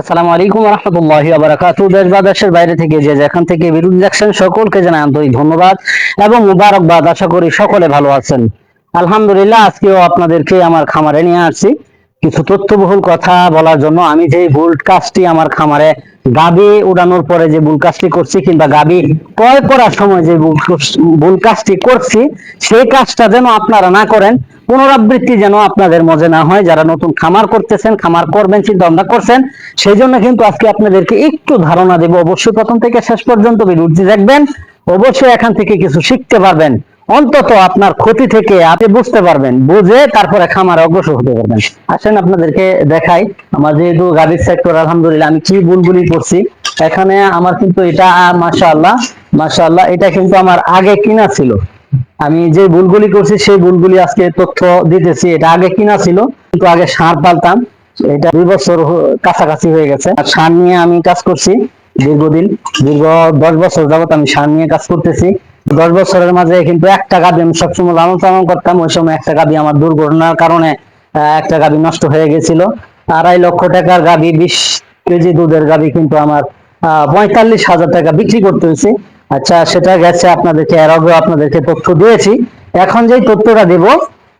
আসসালামু আলাইকুম রহমতুল্লাহি বারাকাতু দেশ বা দেশের বাইরে থেকে যে যেখান থেকে বিরুদ্ধ দেখছেন সকলকে জানাই আন্তরিক ধন্যবাদ এবং মুবারকবাদ। আশা করি সকলে ভালো আছেন। আলহামদুলিল্লাহ, আজকেও আপনাদেরকে আমার খামারে নিয়ে আসছি। কিছু তথ্যবহুল কথা বলার জন্য আমি যে ভুল কাজটি আমার খামারে গাবি উড়ানোর পরে যে ভুল কাজটি করছি কিংবা গাবি ক্রয় করার সময় যে ভুল কাজটি করছি, সেই কাজটা যেন আপনারা না করেন পুনরাবৃত্তি যেন আপনাদের মজে না হয়, যারা নতুন খামার করতেছেন, খামার করবেন চিন্তা ভাবনা করছেন সেই জন্য কিন্তু আজকে আপনাদেরকে একটু ধারণা দেব। অবশ্যই প্রথম থেকে শেষ পর্যন্ত ভিডিওটি দেখবেন, অবশ্যই এখান থেকে কিছু শিখতে পারবেন। অন্তত আপনার ক্ষতি থেকে আপনি বুঝতে পারবেন, বুঝে তারপরে খামারে অগ্রসর হতে পারবেন। আসেন আপনাদেরকে দেখাই, আমার যেহেতু গাড়ির সেক্টর আলহামদুলিল্লাহ আমি কি বুলবুলি করছি, এখানে আমার কিন্তু এটা, মাশাআল্লাহ মাশাআল্লাহ, এটা কিন্তু আমার আগে কিনা ছিল। আমি যে বুলগুলি করছি সেই বুলগুলি আজকে তথ্য দিতেছি। এটা আগে কিনা ছিল কিন্তু আগে সার পালতাম। এটা দুই বছর কাছাকাছি হয়ে গেছে। আর সার নিয়ে আমি কাজ করছি দীর্ঘদিন। দীর্ঘ দশ বছর যাবত আমি সার নিয়ে কাজ করতেছি। দশ বছরের মাঝে কিন্তু একটা গাবি আমি সবসময় লালন পালন করতাম। ওই সময় একটা গাবি আমার দুর্ঘটনার কারণে একটা গাবি নষ্ট হয়ে গেছিল। আড়াই লক্ষ টাকার গাবি বিশ কেজি দুধের গাবি কিন্তু আমার আহ, পঁয়তাল্লিশ হাজার টাকা বিক্রি করতে হয়েছে। আচ্ছা সেটা গেছে আপনাদেরকে এর আগেও আপনাদেরকে তথ্য দিয়েছি। এখন যেই তথ্যটা দেব,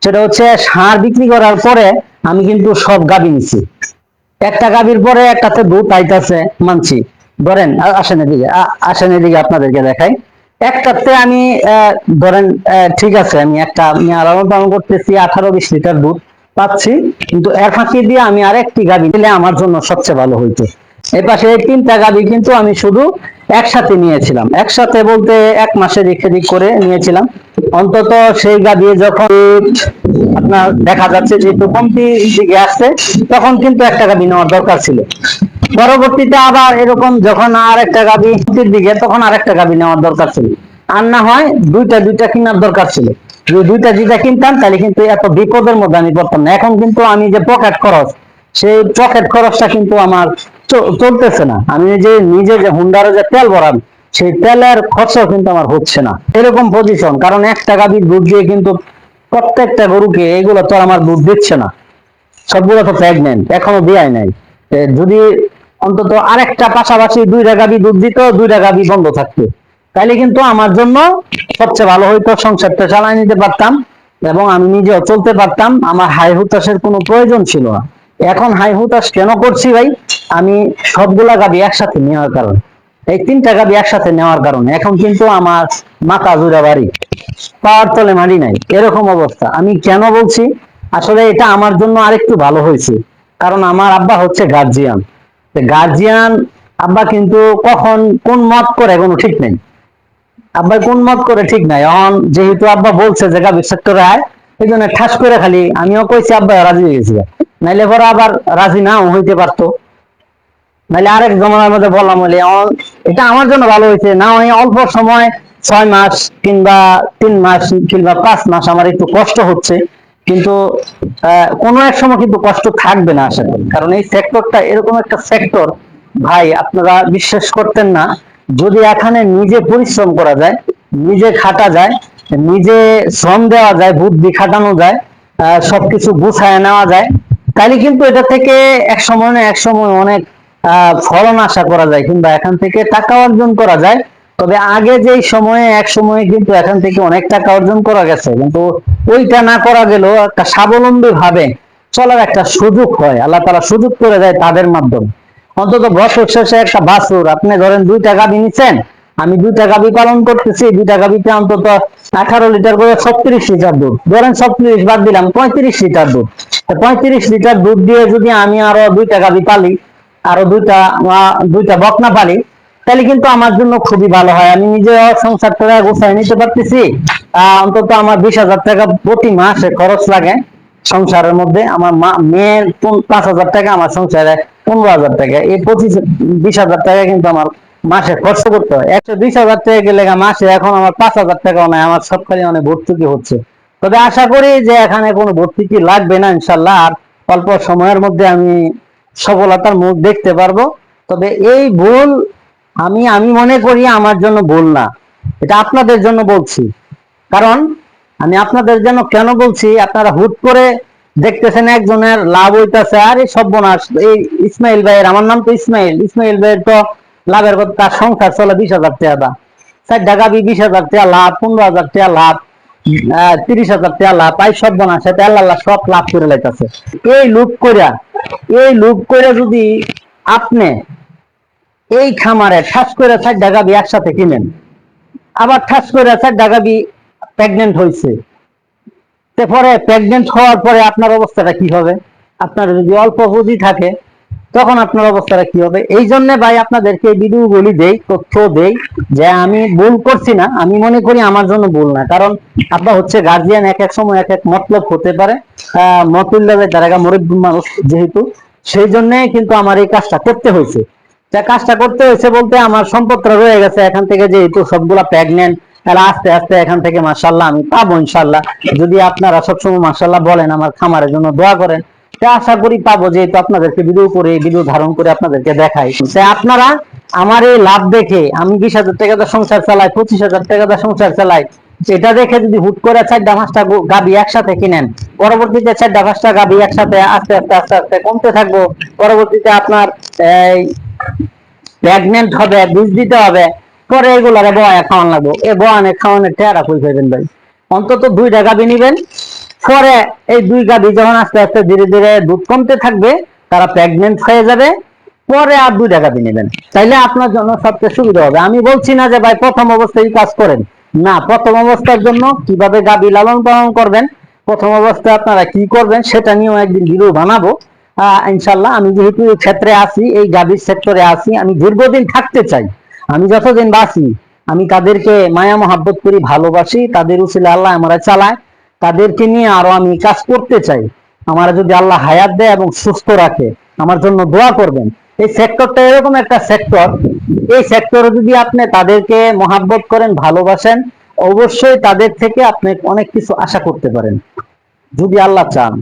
সেটা হচ্ছে সার বিক্রি করার পরে আমি কিন্তু সব গাবি নিছি। একটা গাবির পরে একটাতে দুধ আইতাছে মানছি। ধরেন আসেন এদিকে আসেন এদিকে আপনাদেরকে দেখাই। একটাতে আমি ধরেন ঠিক আছে, আমি একটা, আমি আলাদা পালন করতেছি আঠারো বিশ লিটার দুধ পাচ্ছি। কিন্তু এর ফাঁকি দিয়ে আমি আরেকটি গাবি নিলে আমার জন্য সবচেয়ে ভালো হইতো। এই পাশে তিনটা গাবি কিন্তু আমি শুধু একসাথে নিয়েছিলাম। একসাথে বলতে এক মাসে দিক করে নিয়েছিলাম। অন্তত সেই গাবি যখন আপনার দেখা যাচ্ছে যে একটু কমতি দিকে আসছে, তখন কিন্তু একটা গাবি নেওয়ার দরকার ছিল। পরবর্তীতে আবার এরকম যখন আর একটা গাবি দিকে, তখন আর একটা গাবি নেওয়ার দরকার ছিল। আর না হয় দুইটা দুইটা কেনার দরকার ছিল। যদি দুইটা দুইটা কিনতাম, তাহলে কিন্তু এত বিপদের মধ্যে আমি পড়তাম না। এখন কিন্তু আমি যে পকেট খরচ, সেই পকেট খরচটা কিন্তু আমার চলতেছে না। আমি যে নিজে যে হুন্ডারে যে তেল ভরান, সেই তেলের খরচ কিন্তু আমার হচ্ছে না। এরকম পজিশন কারণ একটা গাভীর দুধ দিয়ে কিন্তু প্রত্যেকটা গরুকে এগুলো তো আমার দুধ দিচ্ছে না। সবগুলো তো প্রেগনেন্ট এখনও দেয় নাই। যদি অন্তত আরেকটা পাশাপাশি দুইটা গাভী দুধ দিত, দুইটা গাভী বন্ধ থাকতো। তাইলে কিন্তু আমার জন্য সবচেয়ে ভালো হইতো সংসারটা চালাই নিতে পারতাম এবং আমি নিজেও চলতে পারতাম। আমার হাই হুতাশের কোনো প্রয়োজন ছিল না। এখন হাই হুতাশ কেন করছি ভাই? আমি সবগুলা গাভী একসাথে নেওয়ার কারণে। এই তিনটা গাভী একসাথে নেওয়ার কারণে। এখন কিন্তু আমার মাথা জুড়ে বাড়ি। পাওয়ার তলে মারি নাই। এরকম অবস্থা। আমি কেন বলছি? আসলে এটা আমার জন্য আরেকটু ভালো হয়েছে। কারণ আমার আব্বা হচ্ছে গার্জিয়ান গার্জিয়ান আব্বা কিন্তু কখন কোন মত করে কোনো ঠিক নেই। আব্বা কোন মত করে ঠিক নাই। এখন যেহেতু আব্বা বলছে যে গাভীর সেক্টরে আয়, এই জন্য ঠাস করে খালি আমিও কইছি আব্বা রাজি হয়ে গেছি। নাইলে পরে আবার রাজি নাও হইতে পারতো। নাহলে আরেক জমানার মধ্যে বললাম বলে এটা আমার জন্য ভালো হয়েছে। না হয় অল্প সময়, ছয় মাস কিংবা তিন মাস কিংবা পাঁচ মাস আমার একটু কষ্ট হচ্ছে। কিন্তু কোনো এক সময় কিন্তু কষ্ট থাকবে না করি। কারণ এই সেক্টরটা এরকম একটা সেক্টর ভাই, আপনারা বিশ্বাস করতেন না। যদি এখানে নিজে পরিশ্রম করা যায়, নিজে খাটা যায়, নিজে শ্রম দেওয়া যায়, বুদ্ধি খাটানো যায় সবকিছু গুছায় নেওয়া যায় তাহলে কিন্তু এটা থেকে এক সময় না এক সময় অনেক ফলন আশা করা যায় কিংবা এখান থেকে টাকা অর্জন করা যায়। তবে আগে যেই সময়ে, এক সময়ে কিন্তু এখান থেকে অনেক টাকা অর্জন করা গেছে। কিন্তু ওইটা না করা গেলেও একটা স্বাবলম্বী ভাবে চলার একটা সুযোগ হয়। আল্লাহ তারা সুযোগ করে দেয় তাদের মাধ্যমে। অন্তত বছর শেষে একটা বাছুর, আপনি ধরেন দুইটা গাভী নিচ্ছেন আমি দুইটা গাভী পালন করতেছি দুইটা গাভীতে অন্তত আঠারো লিটার করে ছত্রিশ লিটার দুধ। ধরেন ছত্রিশ বাদ দিলাম, পঁয়ত্রিশ লিটার দুধ। পঁয়ত্রিশ লিটার দুধ দিয়ে যদি আমি আরও দুইটা গাভী পালি, আরও দুইটা দুইটা বকনা পালি, তাহলে কিন্তু আমার জন্য খুবই ভালো হয়। আমি নিজে সংসার টাকা গোছায় নিতে পারতেছি। অন্তত আমার বিশ হাজার টাকা প্রতি মাসে খরচ লাগে সংসারের মধ্যে। আমার মেয়ের পাঁচ হাজার টাকা, আমার সংসারে পনেরো হাজার টাকা। এই পঁচিশ, বিশ হাজার টাকা কিন্তু আমার মাসে খরচ করতে হয়। একশো বিশ হাজার টাকা গেলে মাসে এখন আমার পাঁচ হাজার টাকাও নাই, আমার সবখানে অনেক ভর্তুকি হচ্ছে। তবে আশা করি যে এখানে কোনো ভর্তুকি লাগবে না ইনশাল্লাহ, আর অল্প সময়ের মধ্যে আমি সফলতার মুখ দেখতে পারব। তবে এই ভুল আমি আমি মনে করি আমার জন্য ভুল না। এটা আপনাদের জন্য বলছি। কারণ আমি আপনাদের জন্য কেন বলছি, আপনারা হুট করে দেখতেছেন একজনের লাভ হইতাছে, আর এই সর্বনাশ, এই ইসমাইল ভাইয়ের, আমার নাম তো ইসমাইল ইসমাইল ভাইয়ের তো লাভের কথা তার সংসার চলে বিশ হাজার টাকা দা চার টাকা বিশ হাজার টাকা লাভ, পনেরো হাজার টাকা লাভ তিরিশ হাজার টাকা লাভ পাই সর্বনাশ সাথে আল্লাহ সব লাভ করে লাইতাছে। এই লুপ কইরা, এই লুপ কইরা যদি আপনি এই খামারে ঠাস করে চার টাকা একসাথে কিনেন, আবার ঠাস করে চার টাকা প্রেগনেন্ট হয়েছে তারপরে প্রেগনেন্ট হওয়ার পরে আপনার অবস্থাটা কি হবে? আপনার যদি অল্প পুঁজি থাকে তখন আপনার অবস্থাটা কি হবে? এই জন্য ভাই আপনাদেরকে এই ভিডিওগুলি দেই, তথ্য দেই যে আমি ভুল করছি না, আমি মনে করি আমার জন্য ভুল না। কারণ আপনার হচ্ছে গার্জিয়ান এক এক সময় এক এক মতলব হতে পারে। মতুল্লাবে তারা মুরব্বী মানুষ যেহেতু, সেই জন্য কিন্তু আমার এই কাজটা করতে হয়েছে। তা কাজটা করতে হয়েছে বলতে আমার সম্পদটা রয়ে গেছে এখান থেকে যেহেতু সবগুলা প্রেগনেন্ট তাহলে আস্তে আস্তে এখান থেকে মাসাল্লাহ আমি পাবো ইনশাল্লাহ যদি আপনারা সবসময় মাসাল্লাহ বলেন, আমার খামারের জন্য দোয়া করেন তা আশা করি পাবো, যেহেতু আপনাদেরকে ভিডিও করে ভিডিও ধারণ করে আপনাদেরকে দেখাই। আপনারা আমার এই লাভ দেখে, আমি বিশ হাজার টাকা দিয়ে সংসার চালাই, পঁচিশ হাজার টাকা দিয়ে সংসার চালাই, এটা দেখে যদি হুট করে চারটা পাঁচটা গাবি একসাথে কিনেন, পরবর্তীতে চারটা পাঁচটা গাবি একসাথে আস্তে আস্তে আস্তে আস্তে কমতে থাকব, পরবর্তীতে আপনার প্রেগনেন্ট হবে বীজ দিতে হবে, পরে এগুলারে বয়া খাওয়ান লাগবো। এ বয়ানে খাওয়ানোর টেরা কই ফেলবেন ভাই। অন্তত দুইটা গাবি নিবেন পরে এই দুই গাবি যখন আস্তে আস্তে ধীরে ধীরে দুধ কমতে থাকবে, তারা প্রেগনেন্ট হয়ে যাবে, পরে আর দুইটা গাবি নেবেন। তাইলে আপনার জন্য সবচেয়ে সুবিধা হবে। আমি বলছি না যে, ভাই, প্রথম অবস্থায় কাজ করেন। না, প্রথম অবস্থার জন্য কীভাবে গাবি লালন পালন করবেন, প্রথম অবস্থায় আপনারা কি করবেন, সেটা নিয়েও একদিন ভিডিও বানাবো। ইনশাল্লাহ আমি যেহেতু ক্ষেত্রে আছি, এই গাভীর সেক্টরে আছি, আমি দীর্ঘদিন থাকতে চাই। আমি যতদিন বাঁচি, আমি তাদেরকে মায়া মহাব্বত করি, ভালোবাসি, তাদের উচিলে আল্লাহ আমরা চালায়। তাদেরকে নিয়ে আরও আমি কাজ করতে চাই। আমার যদি আল্লাহ হায়াত দেয় এবং সুস্থ রাখে আমার জন্য দোয়া করবেন। এই সেক্টরটা এরকম একটা সেক্টর। এই সেক্টরে যদি আপনি তাদেরকে মহাব্বত করেন ভালোবাসেন অবশ্যই তাদের থেকে আপনি অনেক কিছু আশা করতে পারেন। যদি আল্লাহ চান।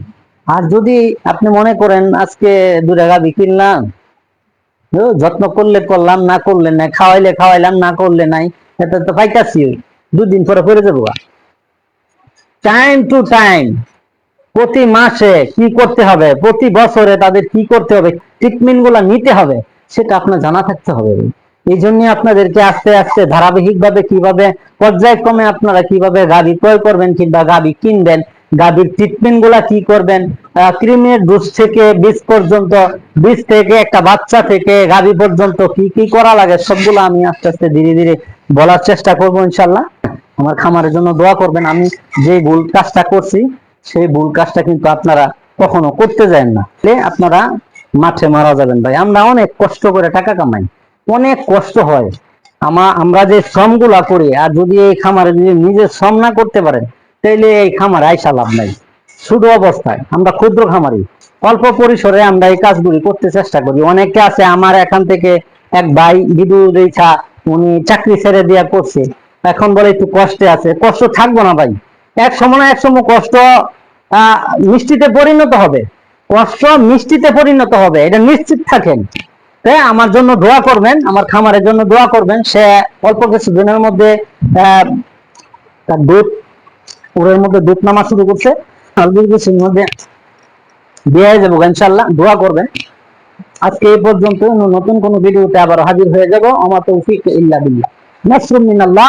আর যদি আপনি মনে করেন আজকে দু টাকা কিনলাম ও, যত্ন করলে করলাম না করলে নাই খাওয়াইলে খাওয়াইলাম না করলে নাই এটা তো পাইকাছি দুদিন পরে করে যাব। টাইম টু টাইম প্রতি মাসে কি করতে হবে? প্রতি বছরে তাদের কি করতে হবে? ট্রিটমেন্টগুলা নিতে হবে। সেটা আপনার জানা থাকতে হবে। এই জন্য আপনাদেরকে আস্তে আস্তে ধারাবাহিক ভাবে কীভাবে পর্যায়ক্রমে আপনারা কীভাবে গাড়ি ক্রয় করবেন কিংবা গাড়ি কিনবেন, গাড়ির ট্রিটমেন্টগুলা কি করবেন ক্রিমের ডোজ থেকে বীজ পর্যন্ত, বীজ থেকে একটা বাচ্চা থেকে গাড়ি পর্যন্ত কি কি করা লাগে, সবগুলো আমি আস্তে আস্তে ধীরে ধীরে বলার চেষ্টা করব ইনশাল্লাহ। আমার খামারের জন্য দোয়া করবেন। আমি যে ভুল কাজটা করছি, সেই ভুল কাজটা কিন্তু আপনারা কখনো করতে যায় না। আপনারা মাঠে মারা যাবেন ভাই। আমরা অনেক কষ্ট করে টাকা কামাই। অনেক কষ্ট হয়। আমা, আমরা যে শ্রমগুলা করি, আর যদি এই খামারে যদি নিজে শ্রম না করতে পারেন, তাইলে এই খামারে আইসা লাভ নাই। শুধু অবস্থায়। আমরা ক্ষুদ্র খামারি। অল্প পরিসরে আমরা এই কাজগুলি করতে চেষ্টা করি। অনেকে আছে, আমার এখান থেকে এক ভাই বিদু রেখা উনি চাকরি ছেড়ে দেওয়া করছে। এখন বলে একটু কষ্টে আছে। কষ্ট থাকব না ভাই। এক সময় এক সময় কষ্ট মিষ্টিতে পরিণত হবে। কষ্ট মিষ্টিতে পরিণত হবে, এটা নিশ্চিত থাকেন। তাই আমার জন্য দোয়া করবেন, আমার খামারের জন্য দোয়া করবেন। সে অল্প কিছু দিনের মধ্যে তার দুধ পুরের মধ্যে দুধ নামা শুরু করছে। অল্প কিছুর মধ্যে দিয়ে যাব ইনশাল্লাহ দোয়া করবেন। আজকে এই পর্যন্ত নতুন কোন ভিডিওতে আবার হাজির হয়ে যাব। আমার তো তৌফিক ইল্লা বিল্লাহ। নাসরুম মিনাল্লাহ।